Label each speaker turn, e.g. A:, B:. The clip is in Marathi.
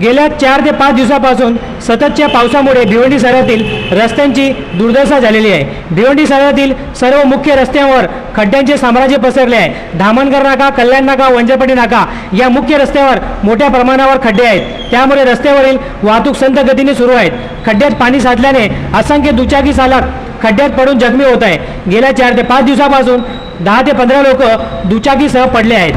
A: गेल्या चार ते पाच दिवसापासून सततच्या पावसामुळे भिवंडी शहरातील रस्त्यांची दुर्दशा झालेली आहे. भिवंडी शहरातील सर्व मुख्य रस्त्यांवर खड्ड्यांचे साम्राज्य पसरले आहे. धामणकर नाका कल्याण नाका वंजरपट्टी नाका या मुख्य रस्त्यावर मोठ्या प्रमाणावर खड्डे आहेत. त्यामुळे रस्त्यावरील वाहतूक संत गतीने सुरू आहेत. खड्ड्यात पाणी साधल्याने असंख्य दुचाकी चालक खड्ड्यात पडून जखमी होत आहे गेल्या चार ते पाच दिवसापासून दहा ते पंधरा लोक दुचाकीसह पडले आहेत.